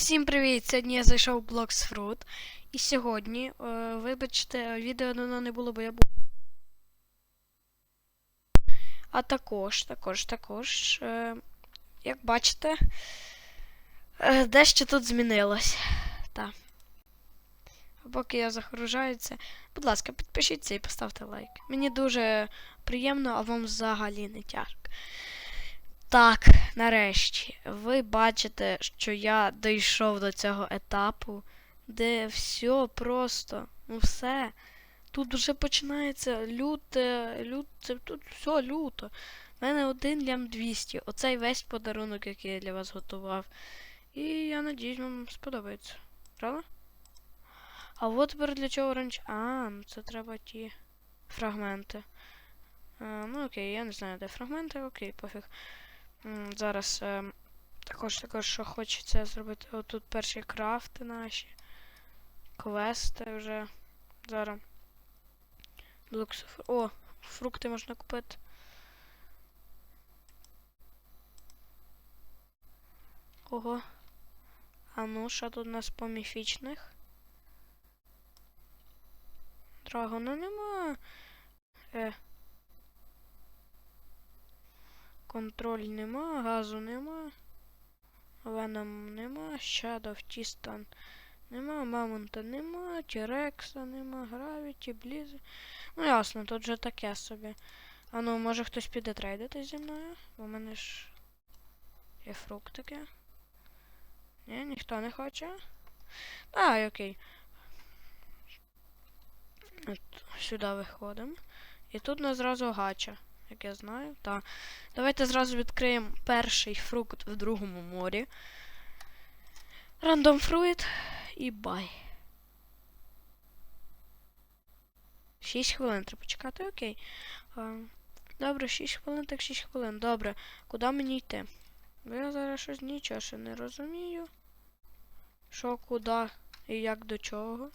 Всім привіт! Сьогодні я зайшов в Blocks Fruit. І сьогодні, е, вибачте, відео давно не було, бо я був. А також, також, також, е, як бачите, е, дещо тут змінилось. Так. Поки я загружаю це, будь ласка, підпишіться і поставте лайк. Мені дуже приємно, а вам взагалі не тяжко. Так, нарешті, ви бачите, що я дійшов до цього етапу, де все просто, ну все. Тут вже починається люте, люте, тут все люто. У мене один лям 200. Оцей весь подарунок, який я для вас готував. І я надіюсь, вам сподобається. Правда? А от тепер для чого раніше. А, ну це треба ті фрагменти. А, ну окей, я не знаю, де фрагменти, окей, пофіг. Зараз е, також також що хочеться зробити. Отут перші крафти наші. Квести вже. Зараз. Блокс. О, фрукти можна купити. Ого. А ну, що тут у нас по міфічних? Драгона нема. Е. Контроль нема, газу нема. Веном нема, Shadow Тістан нема, Мамонта нема, Тірекса нема, Гравіті, Блізи. Ну ясно, тут же таке собі. А ну, може хтось піде трейдити зі мною? Бо в мене ж є фруктики. Ні, ніхто не хоче. А, окей. От, сюди виходимо. І тут у нас зразу гача, як я знаю. Так. Давайте зразу відкриємо перший фрукт в другому морі. Рандом фруїт і бай. 6 хвилин треба почекати, окей. А, добре, 6 хвилин, так 6 хвилин. Добре. Куди мені йти? Бо я зараз щось нічого ще не розумію. Що, куди і як до чого.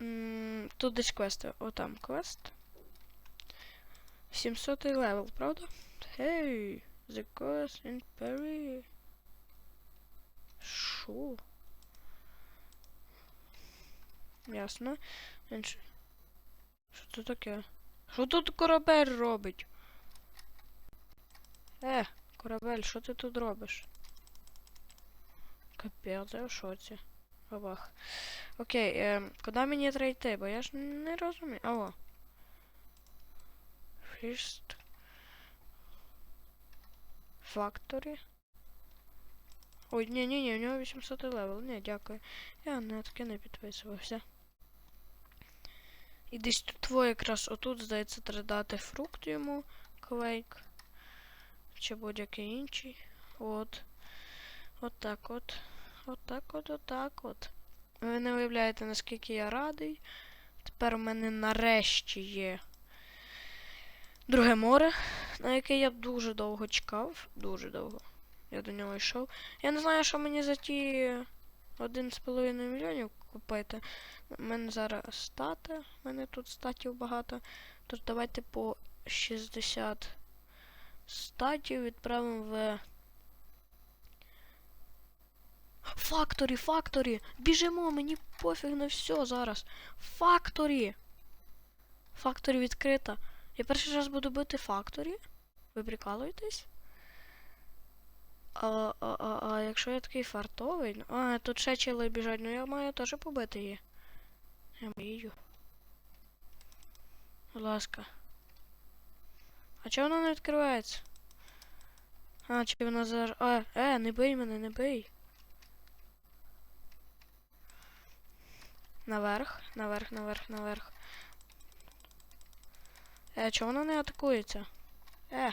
М, Тут десь квести. Отам квест. 700 левел, правда? Hey, the quest in Perry. Шо? Ясно. Що це таке? Що тут корабель робить? Е, корабель, що ти тут робиш? Капець, я в шоці. Бабах. Окей, е, куди мені треба йти? Бо я ж не розумію. Алло. Фіст. Factory. Ой, ні, ні, ні, у нього 800 левел. Ні, дякую. Я на таке не підписувався. І десь тут твоє якраз отут, здається, треба дати фрукт йому. Квейк. Чи будь-який інший. От. От так от. От так от, от так от. Ви не уявляєте, наскільки я радий. Тепер у мене нарешті є друге море, на яке я дуже довго чекав. Дуже довго. Я до нього йшов. Я не знаю, що мені за ті 1,5 мільйонів купити. У мене зараз стати. У мене тут статів багато. Тож давайте по 60 статів відправимо в. Факторі, факторі! Біжимо, мені пофіг на все зараз. Факторі! Факторі відкрита. Я перший раз буду бити факторі. Ви прикалуєтесь? А, а, а, а якщо я такий фартовий. ну- А, тут ще чили біжать, ну я маю теж побити її. Я мрію. Будь ласка. А чого вона не відкривається? А, чи вона зараз. А, е, не бий мене, не бий. Наверх, наверх, наверх, наверх. Е, чого вона не атакується? Е.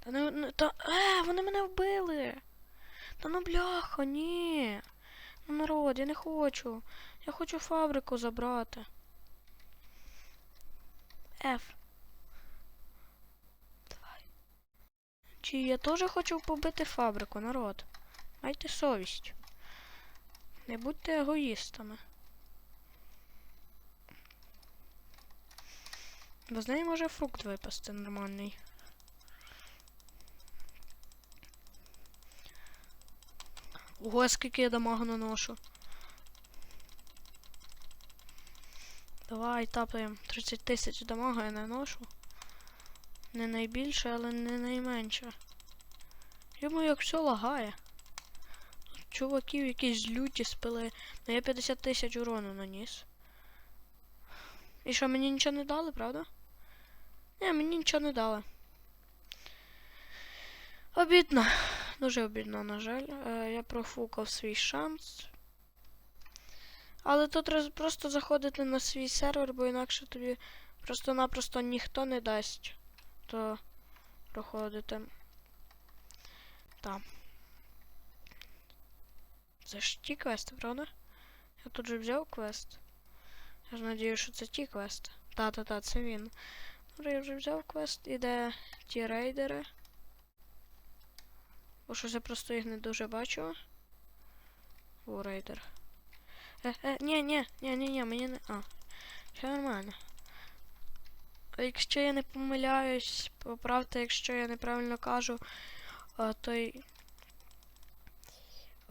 Та не, та. Е, вони мене вбили. Та ну бляха, ні. Ну народ, я не хочу. Я хочу фабрику забрати. Ф. Давай. Чи я теж хочу побити фабрику, народ? Майте совість. Не будьте егоїстами. Бо з неї може фрукт випасти нормальний. Ого, скільки я дамагу наношу. Давай тапаємо. 30 тисяч дамагу я наношу. Не найбільше, але не найменше. Йому як все лагає. Тут Чуваків якісь люті спили. Ну я 50 тисяч урону наніс. І що, мені нічого не дали, правда? Ні, мені нічого не дали. Обідно. Дуже обідно, на жаль. Е, я профукав свій шанс. Але тут просто заходити на свій сервер, бо інакше тобі просто-напросто ніхто не дасть то проходити. Там. Це ж ті квести, правда? Я тут же взяв квест. Я ж надію, що це ті квести. Та-та-та, це він. Добре, я вже взяв квест. Іде ті рейдери. Бо щось я просто їх не дуже бачу. О, рейдер. Е, е, ні, ні, ні, ні, ні, мені не. А. Все нормально. Якщо я не помиляюсь, поправте, якщо я неправильно кажу, той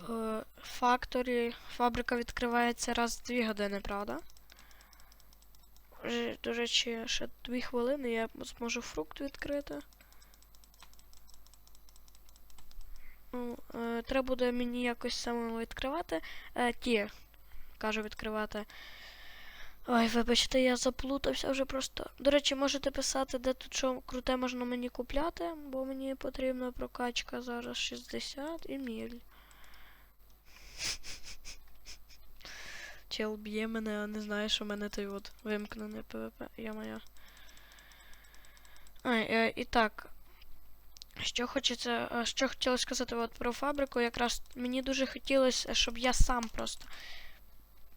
е, факторі, фабрика відкривається раз в дві години, правда? До речі, ще дві хвилини я зможу фрукт відкрити. Ну, е, треба буде мені якось самому відкривати. Е, ті, кажу відкривати. Ой, вибачте, я заплутався вже просто. До речі, можете писати, де тут що круте можна мені купляти, бо мені потрібна прокачка зараз 60 і міль. Чел б'є мене, а не знає, що в мене той от вимкнений ПВП. Я моя. Ай, е, і так. Що хочеться, е, що хотіла сказати от про фабрику, якраз мені дуже хотілося, щоб я сам просто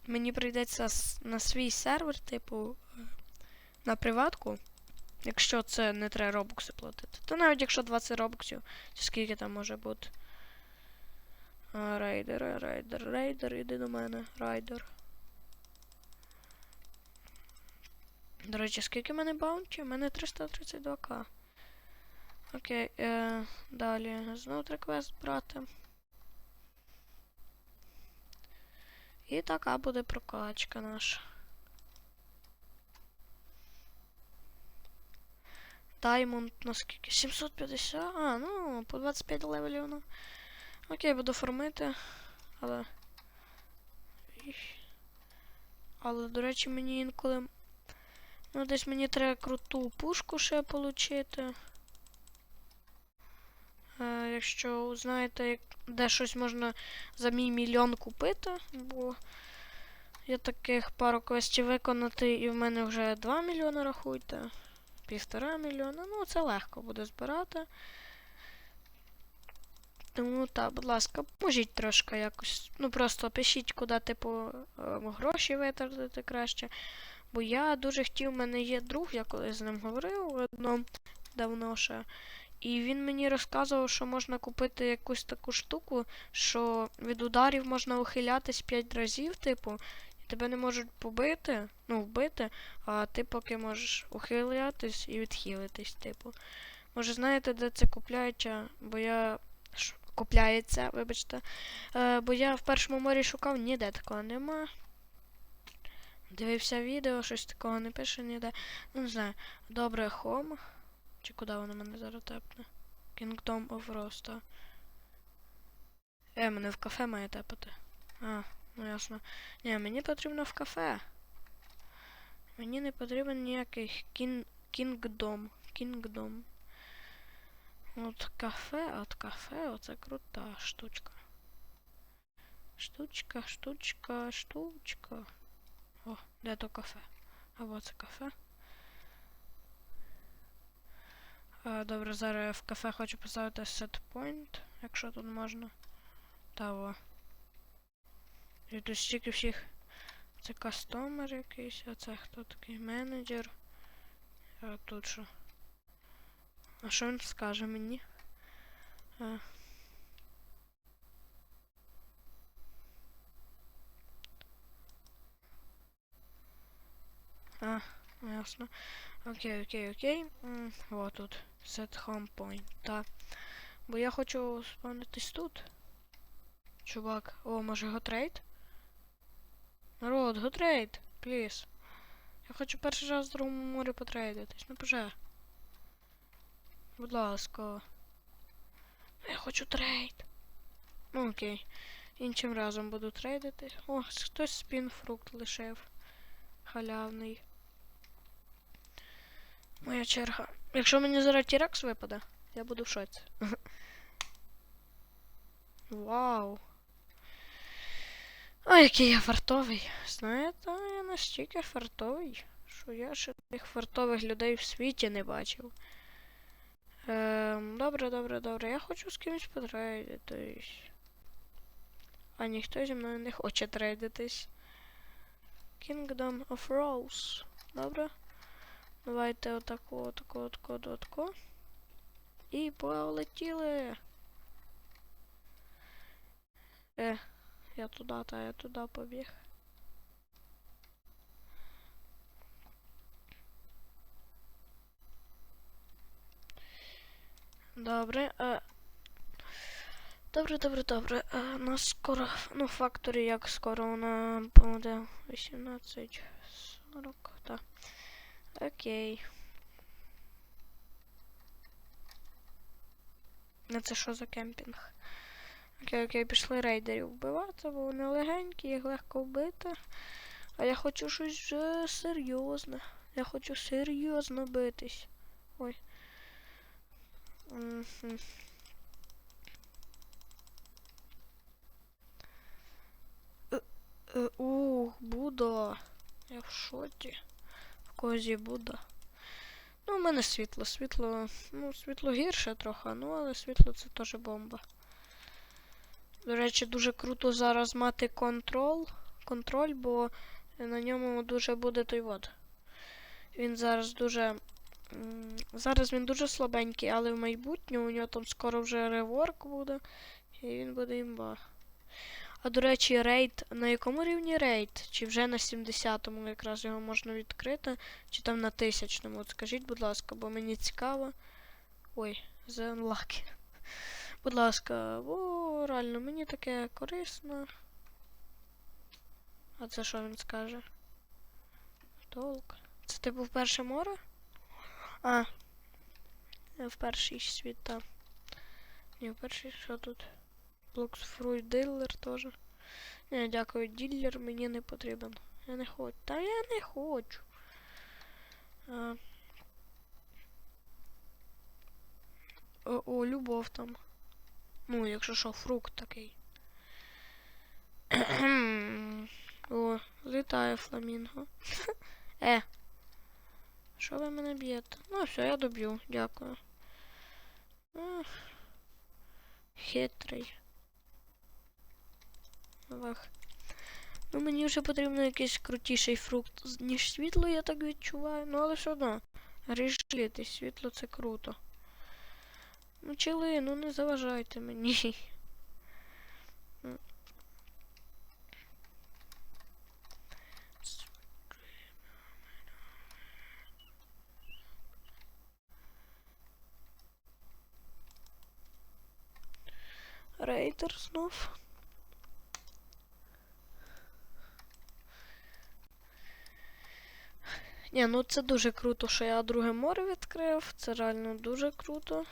мені прийдеться на свій сервер, типу, е, на приватку. Якщо це не треба робокси платити. То навіть якщо 20 робоксів, чи скільки там може бути. А, рейдер, рейдер, рейдер, іди до мене, райдер. До речі, скільки в мене баунті? У мене 332к. Окей, е, далі. Знову треба квест брати. І така буде прокачка наша. Даймонд наскільки? 750? А, ну, по 25 левелів, ну. Окей, буду фармити. Але. Але, до речі, мені інколи. Ну, десь мені треба круту пушку ще отримати. Е, якщо знаєте, як- де щось можна за мій мільйон купити, бо я таких пару квестів виконати, і в мене вже 2 мільйони рахуйте. Півтора мільйона. Ну, це легко буде збирати. Тому так, будь ласка, поможіть трошки якось. Ну просто пишіть, куди, типу, е, гроші витратити краще. Бо я дуже хотів, в мене є друг, я колись з ним говорив одно давно ще. І він мені розказував, що можна купити якусь таку штуку, що від ударів можна ухилятись 5 разів, типу, і тебе не можуть побити, ну, вбити, а ти поки можеш ухилятись і відхилитись, типу. Може, знаєте, де це купляється, бо я. Купляється, вибачте. Е, бо я в першому морі шукав, ніде такого нема. Дивився відео, щось такого не пише ніде. Ну, не знаю. Добре, home. Чи куди воно мене зараз тепне? Kingdom of Rosta. Е, мене в кафе має тепати. А, ну ясно. Ні, мені потрібно в кафе. Мені не потрібен ніякий кін... Kingdom. Kingdom. От кафе, от кафе, оце крута штучка. Штучка, штучка, штучка. О, де то кафе? Або це кафе. А, добре, зараз я в кафе хочу поставити point, якщо тут можна. Та во. І тут стільки всіх. Це кастомер якийсь, а це хто такий менеджер. А тут що? А що він скаже мені? А. А, ясно. Окей, окей, окей. М, Вот тут. Set home point. Так. Бо я хочу спавнитись тут. Чувак, о, може готрейд? Народ, готрейд, пліз. Я хочу перший раз в другому морі потрейдитись. Ну боже. Будь ласка. Я хочу трейд. Ну окей. Іншим разом буду трейдити. О, хтось спінфрукт лишив. Халявний. Моя черга. Якщо мені зараз Тірекс випаде, я буду в шоці. Вау. Ой, який я фартовий. Знаєте, я настільки фартовий, що я ще тих фартових людей в світі не бачив. Ем, добре, добре, добре. Я хочу з кимось потрейдитись. А ніхто зі мною не хоче трейдитись. Kingdom of Rose. Добре. Давайте отако, отако, отако, отако. І полетіли. Е, я туди, та я туди побіг. Добре. Е, добре, добре, добре. Е, нас скоро. Ну, факторі як скоро вона буде 18. 40, так. Окей. Ну це що за кемпінг? Окей, окей, пішли рейдерів вбивати, бо вони легенькі, їх легко вбити. А я хочу щось вже серйозне. Я хочу серйозно битись. Ой. Е, Ух, Буда. Я в шоті. Є Буда. Ну, у мене світло. Світло. Ну, світло гірше трохи, ну але світло це теж бомба. До речі, дуже круто зараз мати контроль, контроль, бо на ньому дуже буде той вод. Він зараз дуже. Зараз він дуже слабенький, але в майбутньому у нього там скоро вже реворк буде, і він буде імба. А до речі, рейд. На якому рівні рейд? Чи вже на 70-му якраз його можна відкрити, чи там на 1000-му? От скажіть, будь ласка, бо мені цікаво. Ой, The Unlucky. Будь ласка, бо реально мені таке корисно. А це що він скаже? Толк. Це типу в перше море? А. В перший світ, так. Ні, в перший що тут? Блоксфруй дилер теж. Ні, дякую, ділер мені не потрібен. Я не хочу. Та я не хочу. А. О, о, любов там. Ну, якщо що, фрукт такий. О, літає фламінго. Е. Що ви мене б'єте? Ну, все, я доб'ю, дякую. Хитрий. Вах. Ну, мені вже потрібно якийсь крутіший фрукт, ніж світло, я так відчуваю. Ну, але все одно. Ріжлітись, світло це круто. Ну, чили, ну не заважайте мені. Рейтер знов. Ні, ну це дуже круто, що я друге море відкрив. Це реально дуже круто.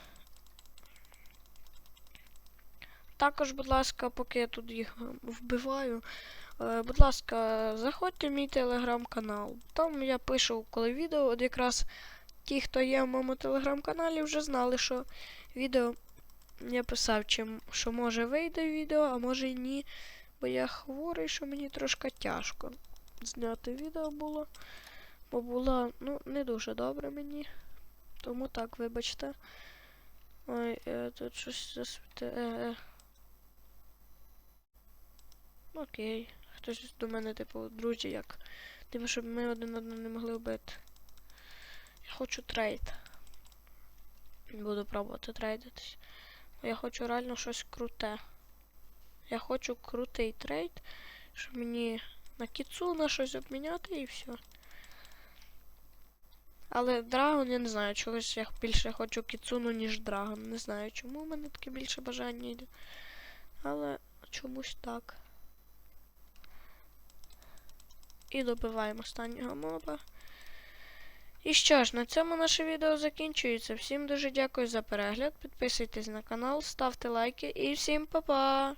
Також, будь ласка, поки я тут їх е, вбиваю, е, будь ласка, заходьте в мій телеграм-канал. Там я пишу, коли відео, от якраз ті, хто є в моєму телеграм-каналі, вже знали, що відео я писав, чим, що може вийде відео, а може і ні. Бо я хворий, що мені трошки тяжко зняти відео було. Бо було, ну, не дуже добре мені. Тому так, вибачте. Ой, е, тут щось засвіти. Е, е. Окей. Хтось до мене, типу, друзі, як. Типу, щоб ми один одного не могли вбити. Я хочу трейд. Буду пробувати трейдитись. Я хочу реально щось круте. Я хочу крутий трейд, щоб мені на кіцуна щось обміняти і все. Але Драгон, я не знаю, чогось я більше хочу кіцуну, ніж Драгон. Не знаю, чому в мене таке більше бажання йде. Але чомусь так. І добиваємо останнього моба. І що ж, на цьому наше відео закінчується. Всім дуже дякую за перегляд. Підписуйтесь на канал, ставте лайки і всім па-па!